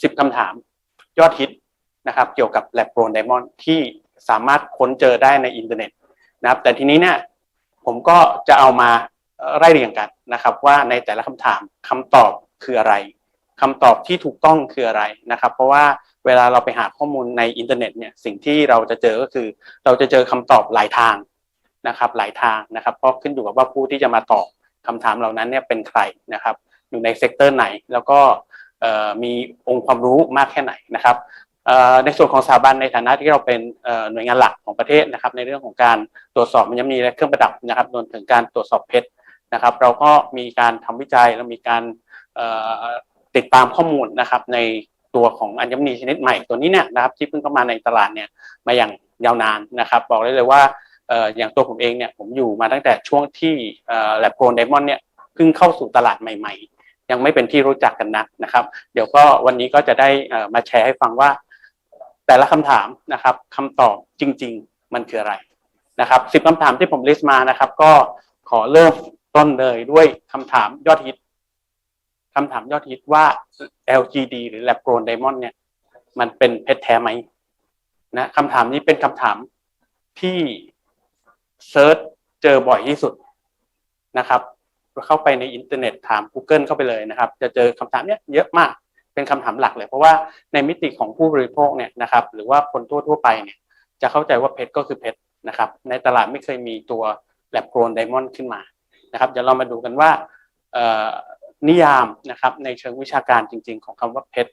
10คำถามยอดฮิตนะครับเกี่ยวกับ Lab Grown Diamond ที่สามารถค้นเจอได้ในอินเทอร์เน็ตนะครับแต่ทีนี้เนี่ยผมก็จะเอามาไล่เรียงกันนะครับ ว่าในแต่ละคำถามคำตอบคืออะไรคำตอบที่ถูกต้องคืออะไรนะครับ เพราะว่าเวลาเราไปหาข้อมูลในอินเทอร์เน็ตเนี่ยสิ่งที่เราจะเจอก็คือ เราจะเจอคำตอบหลายทางนะครับ หลายทางนะครับเพราะขึ้นอยู่กับว่าผู้ที่จะมาตอบคำถามเหล่านั้นเนี่ยเป็นใครนะครับ อยู่ในเซกเตอร์ไหนแล้วก็ มีองค์ความรู้มากแค่ไหนนะครับในส่วนของสถาบันในฐานะที่เราเป็นหน่วยงานหลักของประเทศนะครับ ในเรื่องของการตรวจสอบมันยังมีและเครื่องประดับนะครับรวมถึงการตรวจสอบเพชรนะครับ เราก็มีการทำวิจัยแล้วมีการติดตามข้อมูลนะครับ ในตัวของอัญมณีชนิดใหม่ตัวนี้เนี่ยนะครับ ที่เพิ่งเข้ามาในตลาดเนี่ยมาอย่างยาวนานนะครับ บอกได้เลยว่าอย่างตัวผมเองเนี่ยผมอยู่มาตั้งแต่ช่วงที่แลบโกลไดมอนด์เนี่ยเพิ่งเข้าสู่ตลาดใหม่ ๆ ยังไม่เป็นที่รู้จักกันนักนะครับ เดี๋ยวก็วันนี้ก็จะได้มาแชร์ให้ฟังว่า แต่ละคำถามนะครับคำตอบจริง ๆ มันคืออะไรนะครับสิบคำถามที่ผมลิสต์มานะครับ ก็ขอเริ่มต้นเลยด้วยคำถามยอดฮิตคำถามยอดฮิตว่า LGD หรือ Lab Grown Diamond เนี่ย มันเป็นเพชรแท้ไหมนะคำถามนี้เป็นคำถามที่เซิร์ชเจอบ่อยที่สุดนะครับ เข้าไปในอินเทอร์เน็ตถาม Google เข้าไปเลยนะครับ จะเจอคำถามเนี้ยเยอะมากเป็นคำถามหลักเลย เพราะว่าในมิติของผู้บริโภคเนี่ยนะครับหรือว่าคนทั่วทั่วไปเนี่ยจะเข้าใจว่าเพชรก็คือเพชรนะครับในตลาดไม่เคยมีตัว Lab Grown Diamond ขึ้นมานะครับเดี๋ยวเรามาดูกันว่านิยามนะครับในเชิงวิชาการจริง ๆ ของคำว่าเพชร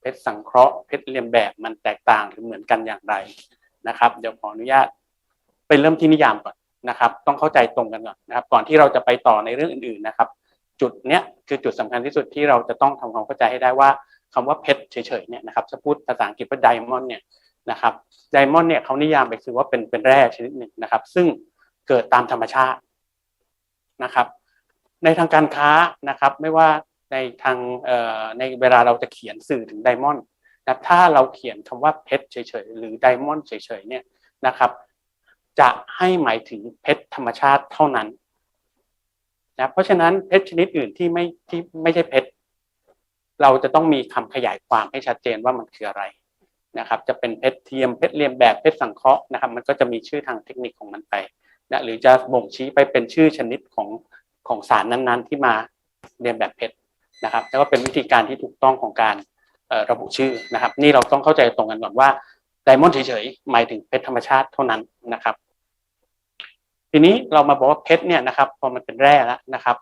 เพชรสังเคราะห์เพชรเรียมแบบมันแตกต่างหรือเหมือนกันอย่างไรนะครับ เดี๋ยวขออนุญาตไปเริ่มที่นิยามก่อน นะครับ ต้องเข้าใจตรงกันก่อนนะครับ ก่อนที่เราจะไปต่อในเรื่องอื่น ๆนะครับ จุดเนี้ยคือจุดสำคัญที่สุดที่เราจะต้องทำความเข้าใจให้ได้ว่าคำว่าเพชรเฉยๆเนี่ยนะครับจะพูดภาษาอังกฤษว่าไดมอนด์เนี่ยนะครับไดมอนด์เนี่ยเขานิยามไปคือว่าเป็นเป็นแร่ชนิดหนึ่งนะครับ ซึ่งเกิดตามธรรมชาตินะครับ ในทางการค้านะครับ ไม่ว่าในทางในเวลาเราจะเขียนสื่อถึงไดมอนด์นะถ้าเราเขียนคำว่าเพชรเฉยๆหรือไดมอนด์เฉยๆเนี่ยนะครับ จะให้หมายถึงเพชรธรรมชาติเท่านั้นนะเพราะฉะนั้นเพชรชนิดอื่นที่ไม่ที่ไม่ใช่เพชรเราจะต้องมีคำขยายความให้ชัดเจนว่ามันคืออะไรนะครับ จะเป็นเพชรเทียมเพชรเรียมแบบเพชรสังเคราะห์นะครับ มันก็จะมีชื่อทางเทคนิคของมันไปนะหรือจะบ่งชี้ไปเป็นชื่อชนิดของของสารนั้นๆ ที่มาเรียนแบบเพชรนะครับแล้วก็เป็นวิธีการที่ถูกต้องของการระบุชื่อนะครับ นี่เราต้องเข้าใจตรงกันก่อนว่า ไดมอนด์เฉยๆหมายถึงเพชรธรรมชาติเท่านั้นนะครับ ทีนี้เรามาบอกว่าเพชรเนี่ยนะครับพอมันเป็นแร่แล้วนะครับ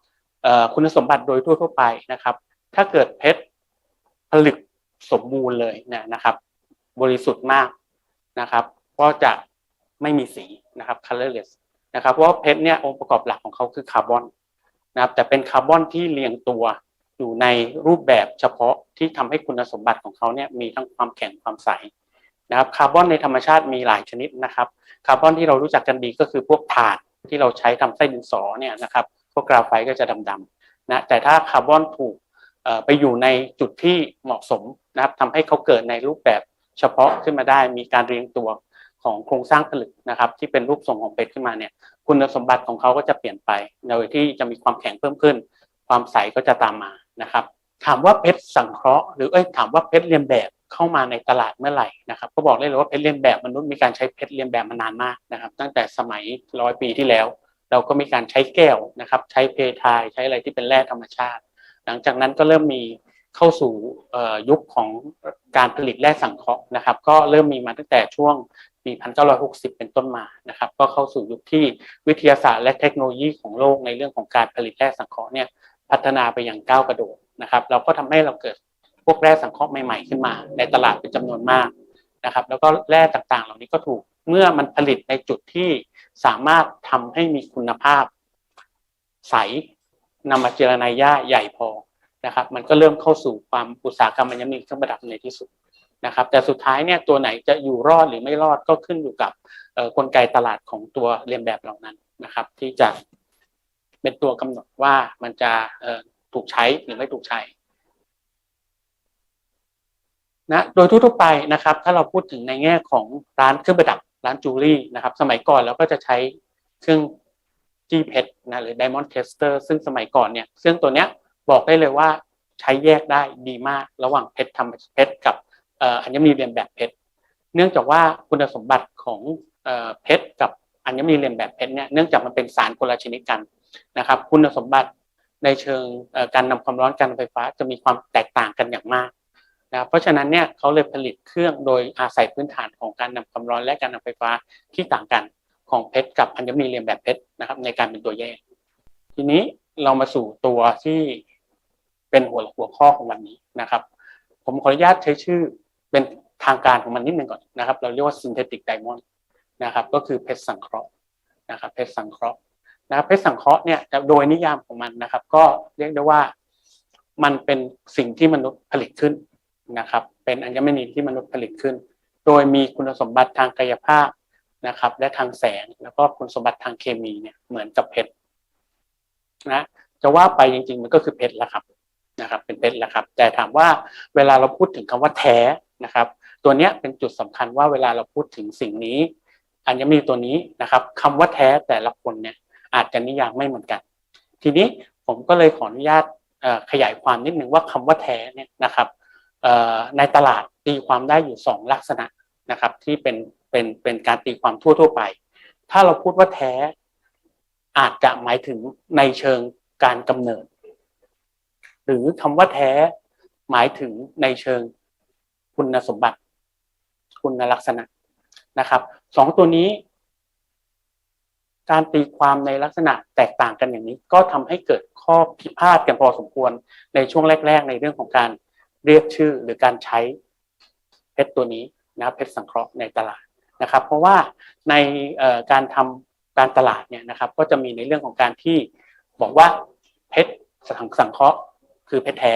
คุณสมบัติโดยทั่วๆไปนะครับ ถ้าเกิดเพชรผลึกสมบูรณ์เลยเนี่ยนะครับ บริสุทธิ์มากนะครับ ก็จะไม่มีสีนะครับ colorless นะครับเพราะว่าเพชรเนี่ยองค์ประกอบหลักของเขาคือคาร์บอนนะครับ แต่เป็นคาร์บอนที่เรียงตัวอยู่ในรูปแบบเฉพาะที่ทำให้คุณสมบัติของเขาเนี่ยมีทั้งความแข็งความใส นะครับคาร์บอนในธรรมชาติมีหลายชนิดนะครับคาร์บอนที่เรารู้จักกันดีก็คือพวกถ่านที่เราใช้ทำไส้ดินสอเนี่ยนะครับพวกกราไฟต์ก็จะดำๆนะแต่ถ้าคาร์บอนถูกไปอยู่ในจุดที่เหมาะสมนะครับทำให้เขาเกิดในรูปแบบเฉพาะขึ้นมาได้ มีการเรียงตัวของโครงสร้างผลึกนะครับที่เป็นรูปทรงของเพชรขึ้นมาเนี่ยคุณสมบัติของเขาก็จะเปลี่ยนไปโดยที่จะมีความแข็งเพิ่มขึ้น ความใสก็จะตามมานะครับถามว่าเพชรสังเคราะห์หรือเอ้ยถามว่าเพชรเรียนแบบ เข้ามาในตลาดเมื่อไหร่นะครับก็บอกได้เลยว่าเพชรเลียนแบบมนุษย์มีการใช้เพชรเลียนแบบมานานมากนะครับ ตั้งแต่สมัยร้อยปีที่แล้ว เราก็มีการใช้แก้วนะครับ ใช้เพทายใช้อะไรที่เป็นแร่ธรรมชาติ หลังจากนั้นก็เริ่มมีเข้าสู่ยุคของการผลิตแร่สังเคราะห์นะครับ ก็เริ่มมีมาตั้งแต่ช่วงปี 1960 เป็นต้นมานะครับ ก็เข้าสู่ยุคที่วิทยาศาสตร์และเทคโนโลยีของโลกในเรื่องของการผลิตแร่สังเคราะห์เนี่ยพัฒนาไปอย่างก้าวกระโดดนะครับ เราก็ทำให้เราเกิด วกแร่สังเคราะห์ใหม่ๆขึ้นมา ในตลาดเป็นจำนวนมากนะครับ แล้วก็แร่ต่างๆ เหล่านี้ก็ถูกเมื่อมันผลิตในจุดที่สามารถทำให้มีคุณภาพ ใสนำมาเจรนายาใหญ่พอนะครับ มันก็เริ่มเข้าสู่ความอุตสาหกรรมมันยังมีเครื่องประดับในที่สุดนะครับ แต่สุดท้ายเนี่ยตัวไหนจะอยู่รอดหรือไม่รอดก็ขึ้นอยู่กับกลไกตลาดของตัวเรียนแบบเหล่านั้นนะครับ ที่จะเป็นตัวกำหนดว่ามันจะถูกใช้หรือไม่ถูกใช้ นะโดยทั่วไปนะครับ ถ้าเราพูดถึงในแง่ของร้านเครื่องประดับร้านจูรี่นะครับ สมัยก่อนเราก็จะใช้เครื่องจี้เพชรนะหรือ Diamond Tester ซึ่งสมัยก่อนเนี่ยซึ่องตัวเนี้ยบอกได้เลยว่าใช้แยกได้ดีมากระหว่างเพชรธรรมเพชรกับอัญมณีเรียนแบบเพชรเนื่องจากว่าคุณสมบัติของเพชรกับอัญมณีเรียนแบบเพชรเนี่ยเนื่องจากมันเป็นสารคนละชนิดกันนะครับ คุณสมบัติในเชิงการนำความร้อนการนำไฟฟ้าจะมีความแตกต่างกันอย่างมาก นะเพราะฉะนั้นเนี่ยเขาเลยผลิตเครื่องโดยอาศัยพื้นฐานของการนำความร้อนและการนำไฟฟ้าที่ต่างกันของเพชรกับอัญมณีเรียนแบบเพชรนะครับในการเป็นตัวแยก ทีนี้เรามาสู่ตัวที่เป็นหัวหัวข้อของวันนี้นะครับ ผมขออนุญาตใช้ชื่อเป็นทางการของมันนิดนึงก่อนนะครับ เราเรียกว่า synthetic diamond นะครับ ก็คือเพชรสังเคราะห์นะครับเพชรสังเคราะห์นะครับเพชรสังเคราะห์เนี่ยโดยนิยามของมันนะครับ ก็เรียกได้ว่ามันเป็นสิ่งที่มนุษย์ผลิตขึ้น นะครับ เป็นอัญมณีที่มนุษย์ผลิตขึ้น โดยมีคุณสมบัติทางกายภาพนะครับ และทางแสงแล้วก็คุณสมบัติทางเคมีเนี่ยเหมือนกับเพชรนะจะว่าไปจริงๆมันก็คือเพชรละครับนะครับ เป็นเพชรละครับ แต่ถามว่าเวลาเราพูดถึงคำว่าแท้นะครับ ตัวเนี้ยเป็นจุดสำคัญว่าเวลาเราพูดถึงสิ่งนี้อัญมณีตัวนี้นะครับคำว่าแท้แต่ละคนเนี่ยอาจจะนิยามไม่เหมือนกัน ทีนี้ผมก็เลยขออนุญาตขยายความนิดนึงว่าคำว่าแท้เนี่ยนะครับ ในตลาดตีความได้อยู่สองลักษณะนะครับ ที่เป็นเป็นเป็นการตีความทั่วทั่วๆไป ถ้าเราพูดว่าแท้อาจจะหมายถึงในเชิงการกำเนิด หรือคำว่าแท้หมายถึงในเชิงคุณสมบัติ คุณลักษณะนะครับสองตัวนี้ การตีความในลักษณะแตกต่างกันอย่างนี้ ก็ทำให้เกิดข้อพิพาทกันพอสมควรในช่วงแรก ๆ ในเรื่องของการ เรียกชื่อหรือการใช้เพชรตัวนี้นะครับเพชรสังเคราะห์ในตลาดนะครับ เพราะว่าในการทำการตลาดเนี่ยนะครับ ก็จะมีในเรื่องของการที่บอกว่าเพชรสังสังเคราะห์คือเพชรแท้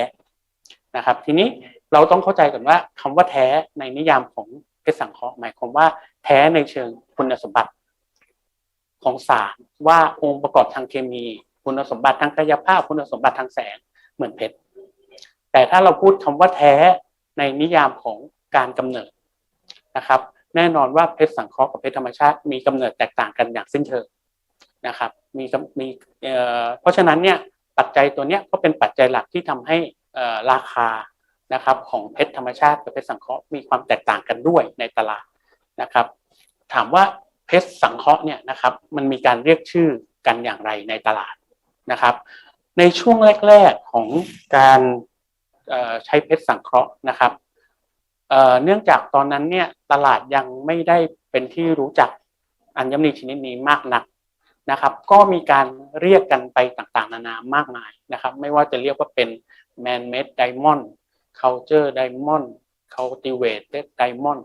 นะครับ ทีนี้เราต้องเข้าใจก่อนว่าคำว่าแท้ในนิยามของเพชรสังเคราะห์หมายความว่าแท้ในเชิงคุณสมบัติของสารว่าองค์ประกอบทางเคมี คุณสมบัติทางกายภาพ คุณสมบัติทางแสงเหมือนเพชร แต่ถ้าเราพูดคำว่าแท้ในนิยามของการกำเนิดนะครับ แน่นอนว่าเพชรสังเคราะห์กับเพชรธรรมชาติมีกำเนิดแตกต่างกันอย่างสิ้นเชิงนะครับ มีมีเอ่อเพราะฉะนั้นเนี่ยปัจจัยตัวเนี้ยก็เป็นปัจจัยหลักที่ทำให้ราคานะครับของเพชรธรรมชาติกับเพชรสังเคราะห์มีความแตกต่างกันด้วยในตลาดนะครับ ถามว่าเพชรสังเคราะห์เนี่ยนะครับมันมีการเรียกชื่อกันอย่างไรในตลาดนะครับ ในช่วงแรก ๆของการ ใช้เพชรสังเคราะห์นะครับเเนื่องจากตอนนั้นเนี่ยตลาดยังไม่ได้เป็นที่รู้จักอัญมณีชนิดนี้มากนักนะครับ ก็มีการเรียกกันไปต่างๆ นานามากมายนะครับ ไม่ว่าจะเรียกว่าเป็น man made diamond culture diamond cultivated diamond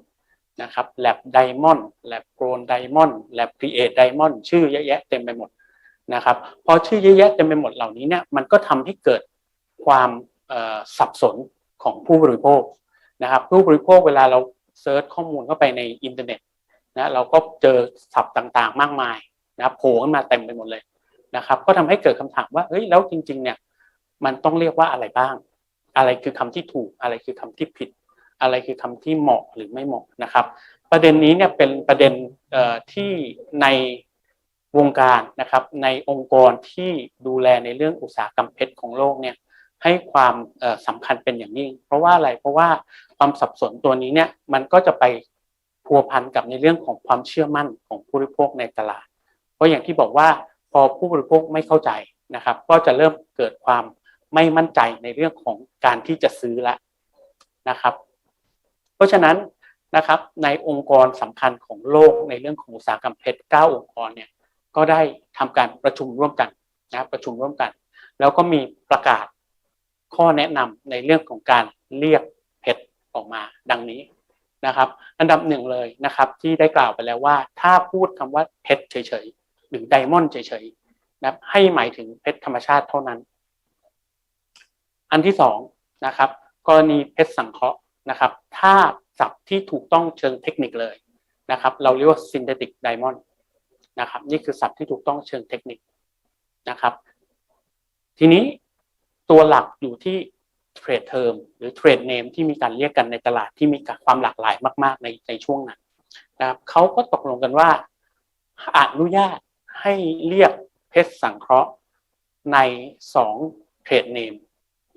นะครับ lab diamond lab grown diamond lab create diamond ชื่อเยอะแยะเต็มไปหมดนะครับพอชื่อเยอะแยะเต็มไปหมดเหล่านี้เนี่ยมันก็ทำให้เกิดความ สับสนของผู้บริโภคนะครับ ผู้บริโภคเวลาเราเซิร์ชข้อมูลเข้าไปในอินเทอร์เน็ตนะเราก็เจอศัพท์ต่างๆ มากมายนะครับโผล่ขึ้นมาเต็มไปหมดเลยนะครับ ก็ทำให้เกิดคำถามว่าเฮ้ยแล้วจริง ๆ เนี่ยมันต้องเรียกว่าอะไรบ้าง อะไรคือคำที่ถูก อะไรคือคำที่ผิด อะไรคือคำที่เหมาะหรือไม่เหมาะนะครับ ประเด็นนี้เนี่ยเป็นประเด็นที่ในวงการนะครับในองค์กรที่ดูแลในเรื่องอุตสาหกรรมเพชรของโลกเนี่ย ให้ความเอ่อสำคัญเป็นอย่างยิ่ง เพราะว่าอะไรเพราะว่าความสับสนตัวนี้เนี่ยมันก็จะไปพัวพันกับในเรื่องของความเชื่อมั่นของผู้บริโภคในตลาด เพราะอย่างที่บอกว่าพอผู้บริโภคไม่เข้าใจนะครับ ก็จะเริ่มเกิดความไม่มั่นใจในเรื่องของการที่จะซื้อละนะครับ เพราะฉะนั้นนะครับในองค์กรสำคัญของโลกในเรื่องของอุตสาหกรรมเพชร9องค์กรเนี่ยก็ได้ทำการประชุมร่วมกันนะรประชุมร่วมกัน แล้วก็มีประกาศ ข้อแนะนำในเรื่องของการเรียกเพชรออกมาดังนี้นะครับ อันดับหนึ่งเลยนะครับที่ได้กล่าวไปแล้วว่า ถ้าพูดคำว่าเพชรเฉยๆหรือไดมอนด์เฉยๆนะให้หมายถึงเพชรธรรมชาติเท่านั้น อันที่สองนะครับกรณีเพชรสังเคราะห์นะครับ ถ้าศัพท์ที่ถูกต้องเชิงเทคนิคเลยนะครับ เราเรียกว่า synthetic diamond นะครับ นี่คือศัพท์ที่ถูกต้องเชิงเทคนิคนะครับ ทีนี้ ตัวหลักอยู่ที่เทรดเทอมหรือเทรดเนมที่มีการเรียกกันในตลาดที่มีความหลากหลายมาก ๆ ในในช่วงนั้นนะครับเขาก็ตกลงกันว่าอนุญาตให้เรียกเพชรสังเคราะห์ในสองเทรดเนม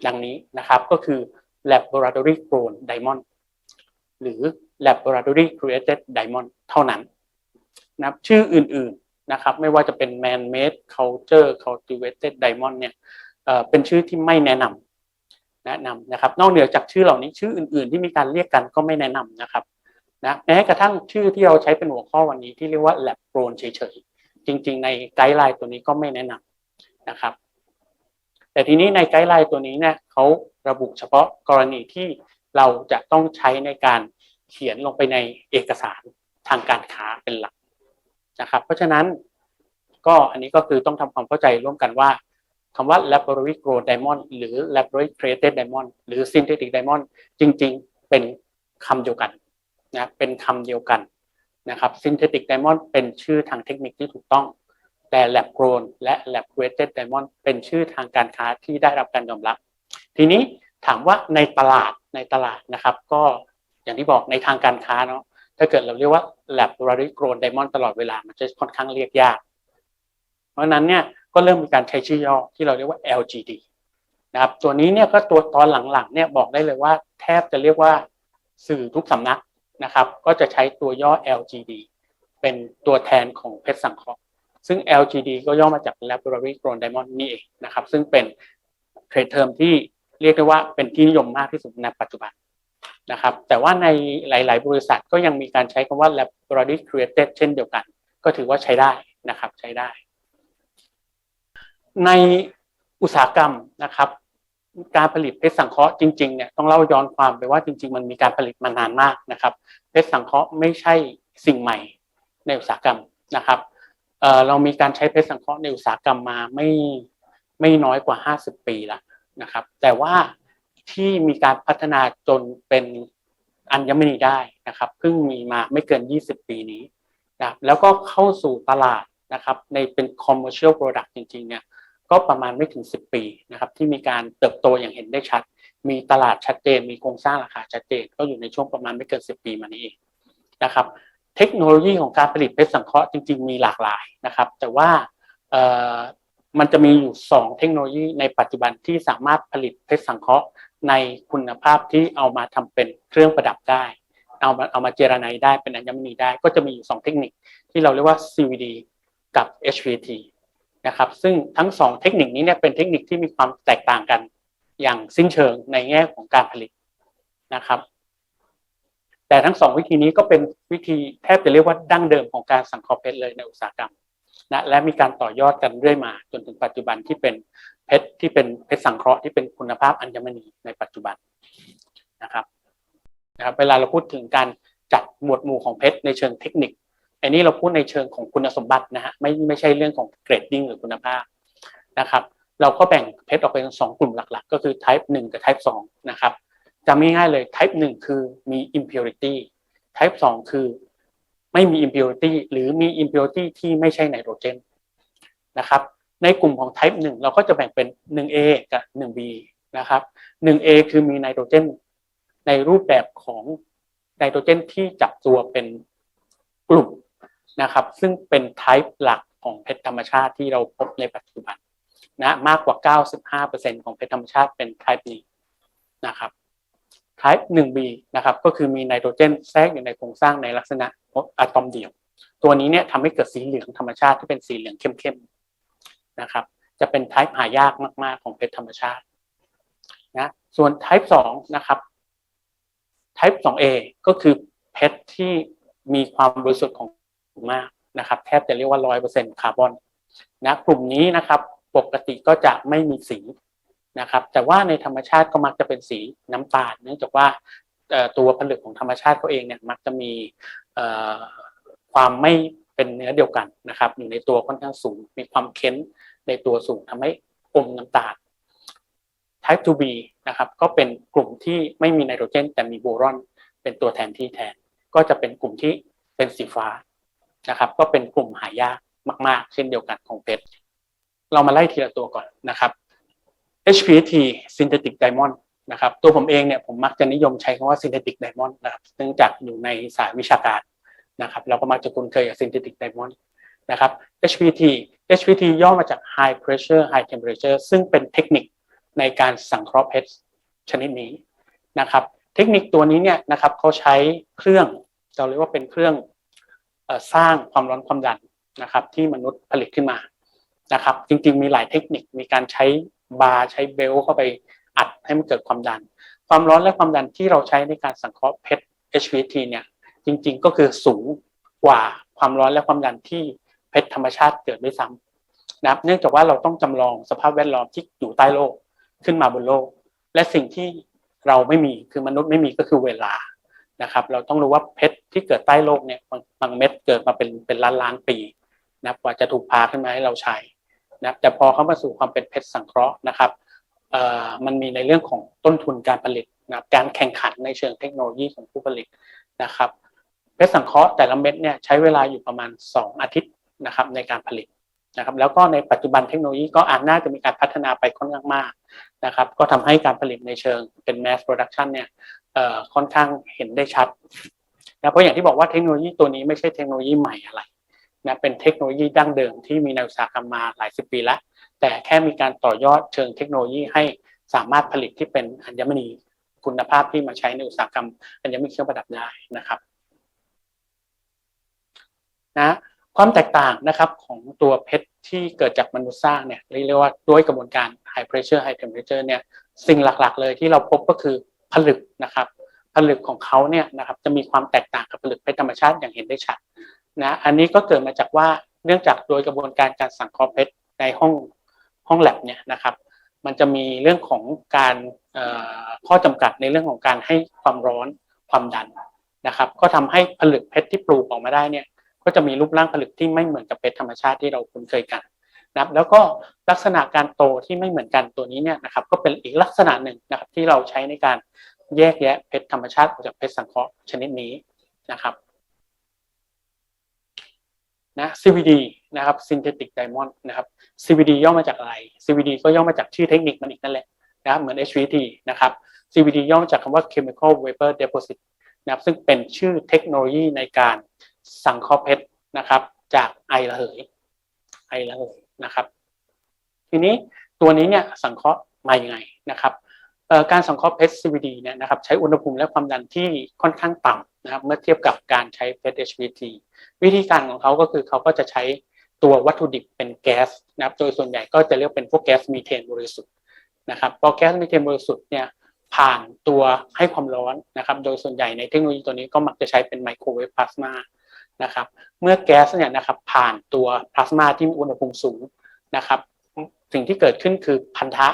ดังนี้นะครับก็คือ laboratory grown diamond หรือ laboratory created diamond เท่านั้นนะครับชื่ออื่นๆนะครับไม่ว่าจะเป็น man made culture cultivated diamond เนี่ย เป็นชื่อที่ไม่แนะนำแนะนำนะครับ นอกเหนือจากชื่อเหล่านี้ชื่ออื่น ๆ ที่มีการเรียกกันก็ไม่แนะนำนะครับนะแม้กระทั่งชื่อที่เราใช้เป็นหัวข้อวันนี้ที่เรียกว่า lab grown เฉยๆจริง ๆ ในไกด์ไลน์ตัวนี้ก็ไม่แนะนำนะครับ แต่ทีนี้ในไกด์ไลน์ตัวนี้เนี่ยเขาระบุเฉพาะกรณีที่เราจะต้องใช้ในการเขียนลงไปในเอกสารทางการค้าเป็นหลักนะครับ เพราะฉะนั้นก็อันนี้ก็คือต้องทำความเข้าใจร่วมกันว่า คำว่า laboratory grown diamond หรือ laboratory created diamond หรือ synthetic diamond จริงๆ เป็นคำเดียวกันนะเป็นคำเดียวกันนะครับ synthetic diamond เป็นชื่อทางเทคนิคที่ถูกต้อง แต่ lab grown และ lab created diamond เป็นชื่อทางการค้าที่ได้รับการยอมรับ ทีนี้ถามว่าในตลาดในตลาดนะครับ ก็อย่างที่บอกในทางการค้าเนาะถ้าเกิดเราเรียกว่า laboratory grown diamond ตลอดเวลามันจะค่อนข้างเรียกยาก เพราะนั้นเนี่ย ก็เริ่มมีการใช้ชื่อย่อที่เราเรียกว่า LGD นะครับตัวนี้เนี่ยก็ตัวตอนหลังๆเนี่ยบอกได้เลยว่าแทบจะเรียกว่าสื่อทุกสำนักนะครับ ก็จะใช้ตัวย่อ LGD เป็นตัวแทนของเพชรสังเคราะห์ซึ่ง LGD ก็ย่อมาจาก Laboratory Grown Diamond นี่เองนะครับ ซึ่งเป็นเทรดเทอมที่เรียกได้ว่าเป็นที่นิยมมากที่สุดในปัจจุบันนะครับ แต่ว่าในหลาย ๆ บริษัทก็ยังมีการใช้คำว่า Laboratory Created เช่นเดียวกัน ก็ถือว่าใช้ได้นะครับใช้ได้ ในอุตสาหกรรมนะครับ การผลิตเพชรสังเคราะห์จริงๆเนี่ยต้องเล่าย้อนความไปว่าจริง ๆ มันมีการผลิตมานานมากนะครับเพชรสังเคราะห์ไม่ใช่สิ่งใหม่ในอุตสาหกรรมนะครับเรามีการใช้เพชรสังเคราะห์ในอุตสาหกรรมมาไม่ไม่น้อยกว่า 50 ปีล้วนะครับ แต่ว่าที่มีการพัฒนาจนเป็นอัญมณีได้นะครับเพิ่งมีมาไม่เกิน 20 ปีนี้นะแล้วก็เข้าสู่ตลาดนะครับในเป็น commercial product จริงๆเนี่ย ก็ประมาณไม่ถึง 10 ปีนะครับที่มีการเติบโตอย่างเห็นได้ชัด มีตลาดชัดเจน มีโครงสร้างราคาชัดเจน ก็อยู่ในช่วงประมาณไม่เกิน 10 ปีมานี้เองนะครับเทคโนโลยีของการผลิตเพชรสังเคราะห์จริง ๆ มีหลากหลายนะครับ แต่ว่าเอ่อมันจะมีอยู่ 2 เทคโนโลยีในปัจจุบันที่สามารถผลิตเพชรสังเคราะห์ในคุณภาพที่เอามาทำเป็นเครื่องประดับได้ เอามาเอามาเจรไนได้เป็นอัญมณีได้ ก็จะมีอยู่ 2 เทคนิคที่เราเรียกว่า CVD กับ HPT นะครับ ซึ่งทั้ง2เทคนิคนี้เนี่ยเป็นเทคนิคที่มีความแตกต่างกันอย่างสิ้นเชิงในแง่ของการผลิตนะครับ แต่ทั้งสองวิธีนี้ก็เป็นวิธีแทบจะเรียกว่าดั้งเดิมของการสังเคราะห์เพชรเลยในอุตสาหกรรมนะและมีการต่อยอดกันเรื่อยมาจนถึงปัจจุบันที่เป็นเพชรที่เป็นเพชรสังเคราะห์ที่เป็นคุณภาพอัญมณีในปัจจุบันนะครับนะครับ เวลาเราพูดถึงการจัดหมวดหมู่ของเพชรในเชิงเทคนิค อันนี้เราพูดในเชิงของคุณสมบัตินะฮะไม่ไม่ใช่เรื่องของเกรดดิ้งหรือคุณภาพนะครับเราก็แบ่งเพชรออกเป็นสองกลุ่มหลักๆ ก็คือ type 1 กับ type 2นะครับจำง่ายๆเลย type 1 คือมี impurity type 2 คือไม่มี impurity หรือมี impurity ที่ไม่ใช่ไนโตรเจนนะครับในกลุ่มของ type 1 เราก็จะแบ่งเป็น 1A กับ 1B นะครับ 1A คือมีไนโตรเจนในรูปแบบของไนโตรเจนที่จับตัวเป็นกลุ่ม นะครับ ซึ่งเป็น type หลักของเพชรธรรมชาติที่เราพบในปัจจุบันนะมากกว่า 95%ของเพชรธรรมชาติเป็น type นี้นะครับ type 1b นะครับก็คือมีไนโตรเจนแทรกอยู่ในโครงสร้างในลักษณะอะตอมเดี่ยว ตัวนี้เนี่ยทำให้เกิดสีเหลืองธรรมชาติที่เป็นสีเหลืองเข้มๆนะครับ จะเป็น type หายากมาก ๆ ของเพชรธรรมชาตินะส่วน type 2นะครับ type 2a ก็คือเพชรที่มีความบริสุทธิ์ของ มากนะครับแทบจะเรียกว่า100%คาร์บอนนะกลุ่มนี้นะครับปกติก็จะไม่มีสีนะครับแต่ว่าในธรรมชาติก็มักจะเป็นสีน้ำตาล เนื่องจากว่าตัวผลึกของธรรมชาติเขาเองเนี่ยมักจะมีความไม่เป็นเนื้อเดียวกันนะครับอยู่ในตัวค่อนข้างสูง มีความเค้นในตัวสูงทำให้อมน้ำตาล Type 2b นะครับก็เป็นกลุ่มที่ไม่มีไนโตรเจน แต่มีโบรอนเป็นตัวแทนที่แทน ก็จะเป็นกลุ่มที่เป็นสีฟ้า นะครับ ก็เป็นกลุ่มหายากมาก ๆ เช่นเดียวกันของเพชรเรามาไล่ทีละตัวก่อนนะครับ HPT synthetic diamond นะครับตัวผมเองเนี่ยผมมักจะนิยมใช้คำว่า synthetic diamond นะครับเนื่องจากอยู่ในสายวิชาการนะครับเราก็มักจะคุ้นเคยกับ synthetic diamond นะครับ HPT HPT ย่อมาจาก high pressure high temperature ซึ่งเป็นเทคนิคในการสังเคราะห์เพชรชนิดนี้นะครับ เทคนิคตัวนี้เนี่ยนะครับเขาใช้เครื่องเราเรียกว่าเป็นเครื่อง สร้างความร้อนความดันนะครับ ที่มนุษย์ผลิตขึ้นมานะครับ จริงๆ มีหลายเทคนิคมีการใช้บาร์ใช้เบลเข้าไปอัดให้มันเกิดความดัน ความร้อนและความดันที่เราใช้ในการสังเคราะห์เพชร HVT เนี่ยจริงๆก็คือสูงกว่าความร้อนและความดันที่เพชรธรรมชาติเกิดด้วยซ้ำนะครับ เนื่องจากว่าเราต้องจำลองสภาพแวดล้อมที่อยู่ใต้โลกขึ้นมาบนโลก และสิ่งที่เราไม่มีคือมนุษย์ไม่มีก็คือเวลา นะครับ เราต้องรู้ว่าเพชรที่เกิดใต้โลกเนี่ยบางบางเม็ดเกิดมาเป็นเป็นล้านล้านปีนะกว่าจะถูกพาขึ้นมาให้เราใช้นะแต่พอเข้ามาสู่ความเป็นเพชรสังเคราะห์นะครับเอ่อมันมีในเรื่องของต้นทุนการผลิตนะการแข่งขันในเชิงเทคโนโลยีของผู้ผลิตนะครับเพชรสังเคราะห์แต่ละเม็ดเนี่ยใช้เวลาอยู่ประมาณ 2 อาทิตย์นะครับในการผลิตนะครับแล้วก็ในปัจจุบันเทคโนโลยีก็อาจน่าจะมีการพัฒนาไปค่อนข้างมากนะครับก็ทำให้การผลิตในเชิงเป็น mass production เนี่ย ค่อนข้างเห็นได้ชัดนะเพราะอย่างที่บอกว่าเทคโนโลยีตัวนี้ไม่ใช่เทคโนโลยีใหม่อะไรนะเป็นเทคโนโลยีดั้งเดิมที่มีในอุตสาหกรรมมาหลายสิบปีแล้ว แต่แค่มีการต่อยอดเชิงเทคโนโลยีให้สามารถผลิตที่เป็นอัญมณีคุณภาพที่มาใช้ในอุตสาหกรรมอัญมณีเครื่องประดับได้นะครับนะความแตกต่างนะครับของตัวเพชรที่เกิดจากมนุษย์สร้างเนี่ยเรียกว่าด้วยกระบวนการ high pressure high temperature เนี่ยสิ่งหลักๆ เลยที่เราพบก็คือ ผลึกนะครับ ผลึกของเขาเนี่ยนะครับจะมีความแตกต่างกับผลึกเพชรธรรมชาติอย่างเห็นได้ชัดนะอันนี้ก็เกิดมาจากว่าเนื่องจากโดยกระบวนการการสังเคราะห์เพชรในห้องห้องแลบเนี่ยนะครับ มันจะมีเรื่องของการข้อจำกัดในเรื่องของการให้ความร้อนความดันนะครับ ก็ทำให้ผลึกเพชรที่ปลูกออกมาได้เนี่ยก็จะมีรูปร่างผลึกที่ไม่เหมือนกับเพชรธรรมชาติที่เราคุ้นเคยกัน นะครับแล้วก็ลักษณะการโตที่ไม่เหมือนกันตัวนี้เนี่ยนะครับก็เป็นอีกลักษณะหนึ่งนะครับที่เราใช้ในการแยกแยะเพชรธรรมชาติออกจากเพชรสังเคราะห์ชนิดนี้นะครับนะ CVD นะครับ Synthetic Diamond นะครับ CVD ย่อมาจากอะไร CVD ก็ย่อมาจากชื่อเทคนิคมันอีกนั่นแหละนะครับเหมือน HVT นะครับ CVD ย่อมาจากคำว่า Chemical Vapor Deposit นะครับซึ่งเป็นชื่อเทคโนโลยีในการสังเคราะห์เพชรนะครับ จากไอระเหยไอระเหย นะครับ ทีนี้ตัวนี้เนี่ยสังเคราะห์มาอย่างไงนะครับการสังเคราะห์เพชร CVD เนี่ยนะครับใช้อุณหภูมิและความดันที่ค่อนข้างต่ำนะครับเมื่อเทียบกับการใช้เพชร HVT วิธีการของเขาก็คือเขาก็จะใช้ตัววัตถุดิบเป็นแก๊สนะครับโดยส่วนใหญ่ก็จะเรียกเป็นพวกแก๊สมีเทนบริสุทธิ์นะครับพอแก๊สมีเทนบริสุทธิ์เนี่ยผ่านตัวให้ความร้อนนะครับ โดยส่วนใหญ่ในเทคโนโลยีตัวนี้ก็มักจะใช้เป็นไมโครเวฟพลาสมา นะครับ เมื่อแก๊สเนี่ยนะครับผ่านตัวพลาสมาที่มีอุณหภูมิสูงนะครับ สิ่งที่เกิดขึ้นคือพันธะ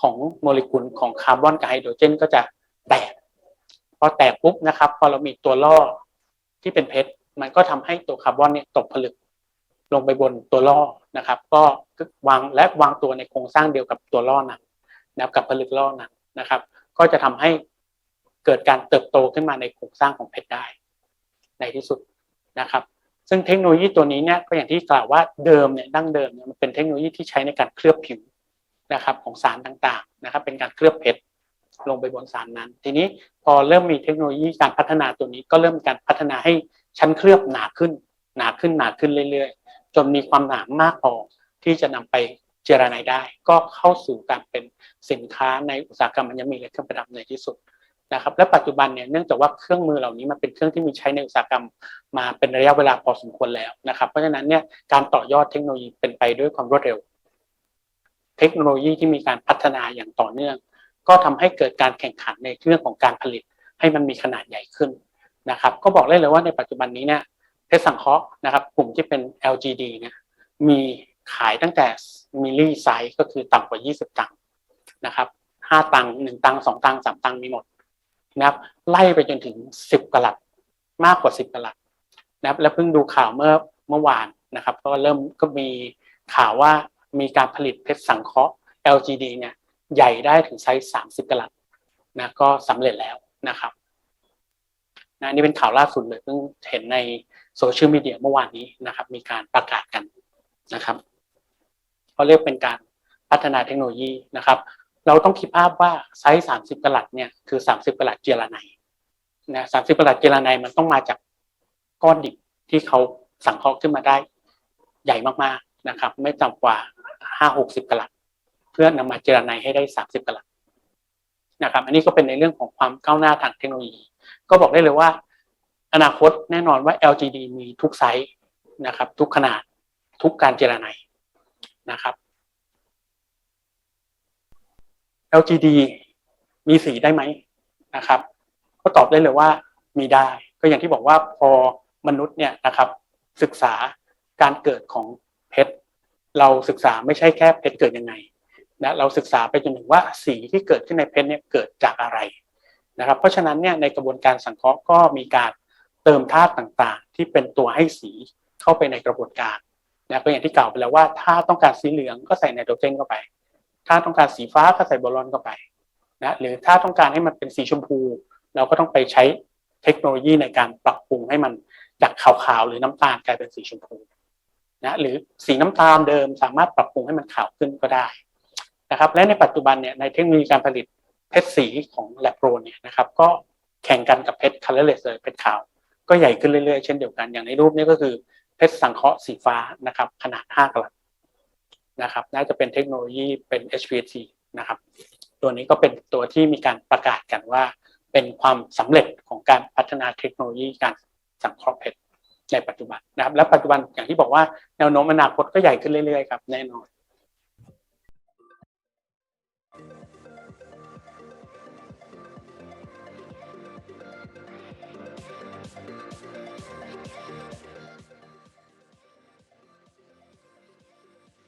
ของโมเลกุลของคาร์บอนกับไฮโดรเจน ก็จะแตก พอแตกปุ๊บนะครับพอเรามีตัวล่อที่เป็นเพชรมันก็ทำให้ตัวคาร์บอนเนี่ยตกผลึกลงไปบนตัวล่อนะครับ ก็วางและวางตัวในโครงสร้างเดียวกับตัวล่อนั้นนะครับกับผลึกล่อนั้นนะครับ ก็จะทำให้เกิดการเติบโตขึ้นมาในโครงสร้างของเพชรได้ ในที่สุด นะครับ ซึ่งเทคโนโลยีตัวนี้เนี่ยก็อย่างที่กล่าวว่าเดิมเนี่ยดั้งเดิมเนี่ยมันเป็นเทคโนโลยีที่ใช้ในการเคลือบผิวนะครับของสารต่างๆนะครับเป็นการเคลือบเพชรลงไปบนสารนั้น ทีนี้พอเริ่มมีเทคโนโลยีการพัฒนาตัวนี้ก็เริ่มการพัฒนาให้ชั้นเคลือบหนาขึ้น หนาขึ้นหนาขึ้นเรื่อยๆ จนมีความหนามากพอที่จะนำไปเจรไนได้ ก็เข้าสู่การเป็นสินค้าในอุตสาหกรรมมันยังมีและเครื่องประดับในที่สุด นะครับและปัจจุบันเนี่ยเนื่องจากว่าเครื่องมือเหล่านี้มันเป็นเครื่องที่มีใช้ในอุตสาหกรรมมาเป็นระยะเวลาพอสมควรแล้วนะครับ เพราะฉะนั้นเนี่ยการต่อยอดเทคโนโลยีเป็นไปด้วยความรวดเร็ว เทคโนโลยีที่มีการพัฒนาอย่างต่อเนื่อง ก็ทำให้เกิดการแข่งขันในเรื่องของการผลิต ให้มันมีขนาดใหญ่ขึ้นนะครับก็บอกได้เลยว่าในปัจจุบันนี้เนี่ยเพชรสังเคราะห์นะครับกลุ่มที่เป็น LGD เนี่ยมีขายตั้งแต่มิลลี่ไซส์ก็คือต่ำกว่า 20 ตังค์นะครับ5ตังค์1ตังค์2ตังค์3ตังค์มีหมด นะครับ ไล่ไปจนถึง 10กะลัดมากกว่า 10กะลัดนะครับ และเพิ่งดูข่าวเมื่อเมื่อวานนะครับ ก็เริ่มก็มีข่าวว่ามีการผลิตเพชรสังเคราะห์ LGD เนี่ยใหญ่ได้ถึงไซส์30กะลัดนะก็สำเร็จแล้วนะครับนะนี่เป็นข่าวล่าสุดเลยเพิ่งเห็นในโซเชียลมีเดียเมื่อวานนี้นะครับ มีการประกาศกันนะครับเขาเรียกเป็นการพัฒนาเทคโนโลยีนะครับ เราต้องคิดภาพว่าไซส์สามสิบกะลัดเนี่ยคือสามสิบกะลัดเจลาไนนะสามสิบกะลัดเจลาไนมันต้องมาจากก้อนดิบที่เขาสังเคราะห์ขึ้นมาได้ใหญ่มากๆนะครับ ไม่ต่ำกว่าห้าหกสิบกะลัด เพื่อนำมาเจรไนให้ได้30กะลัดนะครับ อันนี้ก็เป็นในเรื่องของความก้าวหน้าทางเทคโนโลยี ก็บอกได้เลยว่า อนาคตแน่นอนว่า LGD มีทุกไซส์นะครับ ทุกขนาดทุกการเจรไนนะครับ LGD มีสีได้ไหมนะครับ ก็ตอบได้เลยว่ามีได้ ก็อย่างที่บอกว่าพอมนุษย์เนี่ยนะครับ ศึกษาการเกิดของเพชรเราศึกษาไม่ใช่แค่เพชรเกิดยังไงนะเราศึกษาไปจนถึงว่าสีที่เกิดขึ้นในเพชรเนี่ยเกิดจากอะไรนะครับ เพราะฉะนั้นเนี่ยในกระบวนการสังเคราะห์ก็มีการเติมธาตุต่างๆ ที่เป็นตัวให้สีเข้าไปในกระบวนการนะก็อย่างที่กล่าวไปแล้วว่า ถ้าต้องการสีเหลืองก็ใส่ไนโตรเจนเข้าไป ถ้าต้องการสีฟ้าก็ใส่โบรอนเข้าไปนะหรือถ้าต้องการให้มันเป็นสีชมพู เราก็ต้องไปใช้เทคโนโลยีในการปรับปรุงให้มันจากขาวๆหรือน้ำตาลกลายเป็นสีชมพูนะหรือสีน้ำตาลเดิมสามารถปรับปรุงให้มันขาวขึ้นก็ได้นะครับและในปัจจุบันเนี่ยในเทคโนโลยีการผลิตเพชรสีของแลบโรนเนี่ยนะครับก็แข่งกันกับเพชรคัลเลอร์เลสเลยเพชรขาว ก็ใหญ่ขึ้นเรื่อยๆ เช่นเดียวกันอย่างในรูปนี้ก็คือเพชรสังเคราะห์สีฟ้านะครับขนาด 5กรัต นะครับ น่าจะเป็นเทคโนโลยีเป็น HPLC นะครับ ตัวนี้ก็เป็นตัวที่มีการประกาศกันว่า เป็นความสำเร็จของการพัฒนาเทคโนโลยีการสังเคราะห์เพชรในปัจจุบันนะครับ และปัจจุบันอย่างที่บอกว่าแนวโน้มอนาคตก็ใหญ่ขึ้นเรื่อยๆครับแน่นอน